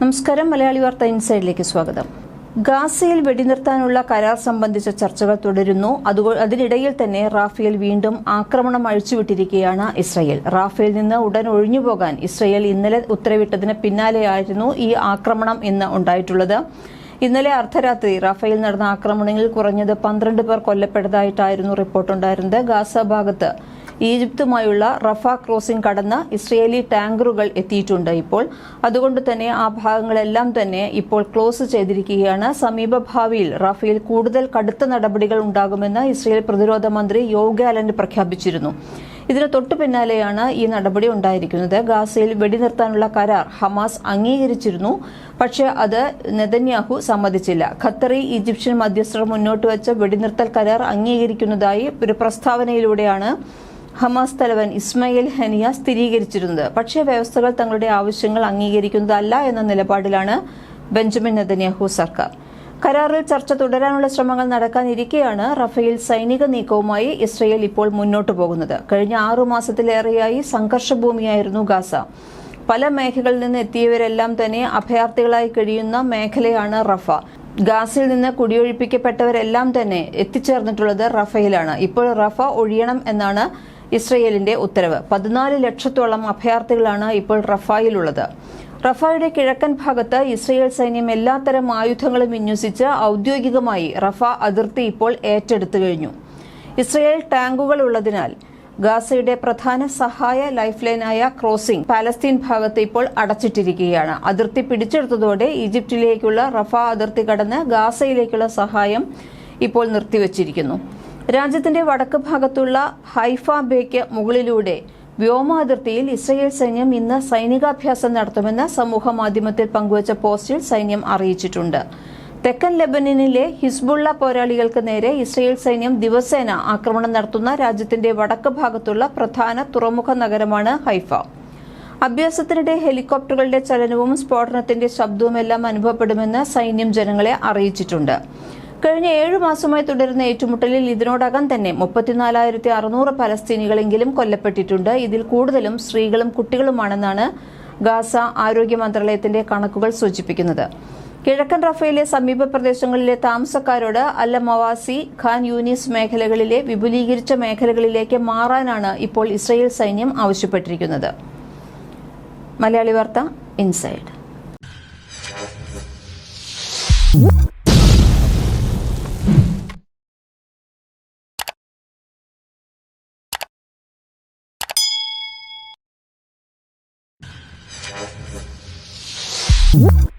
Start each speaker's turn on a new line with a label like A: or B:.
A: നമസ്കാരം മലയാളി വാർത്ത ഇൻസൈഡിലേക്ക് സ്വാഗതം. ഗാസയിൽ വെടിനിർത്താനുള്ള കരാർ സംബന്ധിച്ച ചർച്ചകൾ തുടരുന്നു. അതിനിടയിൽ തന്നെ റാഫേൽ വീണ്ടും ആക്രമണം അഴിച്ചുവിട്ടിരിക്കുകയാണ് ഇസ്രയേൽ. റാഫേൽ നിന്ന് ഉടൻ ഒഴിഞ്ഞുപോകാൻ ഇസ്രയേൽ ഇന്നലെ ഉത്തരവിട്ടതിന് പിന്നാലെയായിരുന്നു ഈ ആക്രമണം ഇന്ന് ഉണ്ടായിട്ടുള്ളത്. ഇന്നലെ അർദ്ധരാത്രി റാഫേൽ നടന്ന ആക്രമണങ്ങളിൽ കുറഞ്ഞത് പന്ത്രണ്ട് പേർ കൊല്ലപ്പെട്ടതായിട്ടായിരുന്നു റിപ്പോർട്ടുണ്ടായിരുന്നത്. ഗാസ ഭാഗത്ത് ഈജിപ്തുമായുള്ള റഫ ക്രോസിംഗ് കടന്ന് ഇസ്രയേലി ടാങ്കറുകൾ എത്തിയിട്ടുണ്ട് ഇപ്പോൾ. അതുകൊണ്ട് തന്നെ ആ ഭാഗങ്ങളെല്ലാം തന്നെ ഇപ്പോൾ ക്ലോസ് ചെയ്തിരിക്കുകയാണ്. സമീപഭാവിയിൽ റാഫേൽ കൂടുതൽ കടുത്ത നടപടികൾ ഉണ്ടാകുമെന്ന് ഇസ്രയേൽ പ്രതിരോധ മന്ത്രി യോവ് ഗാലന്റ് പ്രഖ്യാപിച്ചിരുന്നു. ഇതിന് തൊട്ടു പിന്നാലെയാണ് ഈ നടപടി ഉണ്ടായിരിക്കുന്നത്. ഗാസയിൽ വെടിനിർത്താനുള്ള കരാർ ഹമാസ് അംഗീകരിച്ചിരുന്നു. പക്ഷേ അത് നെതന്യാഹു സമ്മതിച്ചില്ല. ഖത്തറി ഈജിപ്ഷ്യൻ മധ്യസ്ഥർ മുന്നോട്ട് വെച്ച വെടിനിർത്തൽ കരാർ അംഗീകരിക്കുന്നതായി ഒരു പ്രസ്താവനയിലൂടെയാണ് ഹമാസ് തലവൻ ഇസ്മയിൽ ഹനിയ സ്ഥിരീകരിച്ചിരുന്നത്. പക്ഷേ വ്യവസ്ഥകൾ തങ്ങളുടെ ആവശ്യങ്ങൾ അംഗീകരിക്കുന്നതല്ല എന്ന നിലപാടിലാണ് ബെഞ്ചമിൻ നെതന്യാഹു സർക്കാർ. കരാറിൽ ചർച്ച തുടരാനുള്ള ശ്രമങ്ങൾ നടക്കാനിരിക്കെയാണ് റഫേൽ സൈനിക നീക്കവുമായി ഇസ്രയേൽ ഇപ്പോൾ മുന്നോട്ട് പോകുന്നത്. കഴിഞ്ഞ ആറു മാസത്തിലേറെയായി സംഘർഷഭൂമിയായിരുന്നു ഗാസ. പല മേഖലകളിൽ നിന്ന് എത്തിയവരെല്ലാം തന്നെ അഭയാർത്ഥികളായി കഴിയുന്ന മേഖലയാണ് റഫ. ഗാസിൽ നിന്ന് കുടിയൊഴിപ്പിക്കപ്പെട്ടവരെല്ലാം തന്നെ എത്തിച്ചേർന്നിട്ടുള്ളത് റഫയിലാണ് ഇപ്പോൾ റഫ ഒഴിയണം എന്നാണ് ഇസ്രയേലിന്റെ ഉത്തരവ്. പതിനാല് ലക്ഷത്തോളം അഭയാർത്ഥികളാണ് ഇപ്പോൾ റഫായിലുള്ളത്. റഫായുടെ കിഴക്കൻ ഭാഗത്ത് ഇസ്രയേൽ സൈന്യം എല്ലാത്തരം ആയുധങ്ങളും വിന്യസിച്ച് ഔദ്യോഗികമായി റഫ അതിർത്തി ഇപ്പോൾ ഏറ്റെടുത്തു കഴിഞ്ഞു. ഇസ്രയേൽ ടാങ്കുകൾ ഉള്ളതിനാൽ ഗാസയുടെ പ്രധാന സഹായ ലൈഫ് ലൈനായ ക്രോസിംഗ് പാലസ്തീൻ ഭാഗത്ത് ഇപ്പോൾ അടച്ചിട്ടിരിക്കുകയാണ്. അതിർത്തി പിടിച്ചെടുത്തതോടെ ഈജിപ്തിലേക്കുള്ള റഫ അതിർത്തി കടന്ന് ഗാസയിലേക്കുള്ള സഹായം ഇപ്പോൾ നിർത്തിവച്ചിരിക്കുന്നു. രാജ്യത്തിന്റെ വടക്ക് ഭാഗത്തുള്ള ഹൈഫ ബേക്ക് മുകളിലൂടെ വ്യോമാതിർത്തിയിൽ ഇസ്രയേൽ സൈന്യം ഇന്ന് സൈനികാഭ്യാസം നടത്തുമെന്ന് സമൂഹ മാധ്യമത്തിൽ പങ്കുവച്ച പോസ്റ്റിൽ സൈന്യം അറിയിച്ചിട്ടുണ്ട്. തെക്കൻ ലെബനനിലെ ഹിസ്ബുള്ള പോരാളികൾക്ക് നേരെ ഇസ്രയേൽ സൈന്യം ദിവസേന ആക്രമണം നടത്തുന്ന രാജ്യത്തിന്റെ വടക്ക് ഭാഗത്തുള്ള പ്രധാന തുറമുഖ നഗരമാണ് ഹൈഫ. അഭ്യാസത്തിനിടെ ഹെലികോപ്റ്ററുകളുടെ ചലനവും സ്ഫോടനത്തിന്റെ ശബ്ദവുമെല്ലാം അനുഭവപ്പെടുമെന്ന് സൈന്യം ജനങ്ങളെ അറിയിച്ചിട്ടുണ്ട്. കഴിഞ്ഞ ഏഴു മാസമായി തുടരുന്ന ഏറ്റുമുട്ടലിൽ ഇതിനോടകം തന്നെ മുപ്പത്തിനാലായിരത്തി അറുന്നൂറ് പലസ്തീനികളെങ്കിലും കൊല്ലപ്പെട്ടിട്ടുണ്ട്. ഇതിൽ കൂടുതലും സ്ത്രീകളും കുട്ടികളുമാണെന്നാണ് ഗാസ ആരോഗ്യ മന്ത്രാലയത്തിന്റെ കണക്കുകൾ സൂചിപ്പിക്കുന്നത്. കിഴക്കൻ റഫയിലെ സമീപ പ്രദേശങ്ങളിലെ താമസക്കാരോട് അല്ല മവാസി ഖാൻ യൂനിസ് മേഖലകളിലെ വിപുലീകരിച്ച മേഖലകളിലേക്ക് മാറാനാണ് ഇപ്പോൾ ഇസ്രയേൽ സൈന്യം ആവശ്യപ്പെട്ടിരിക്കുന്നത്. മലയാളി വാർത്ത ഇൻസൈഡ്.
B: Whoop.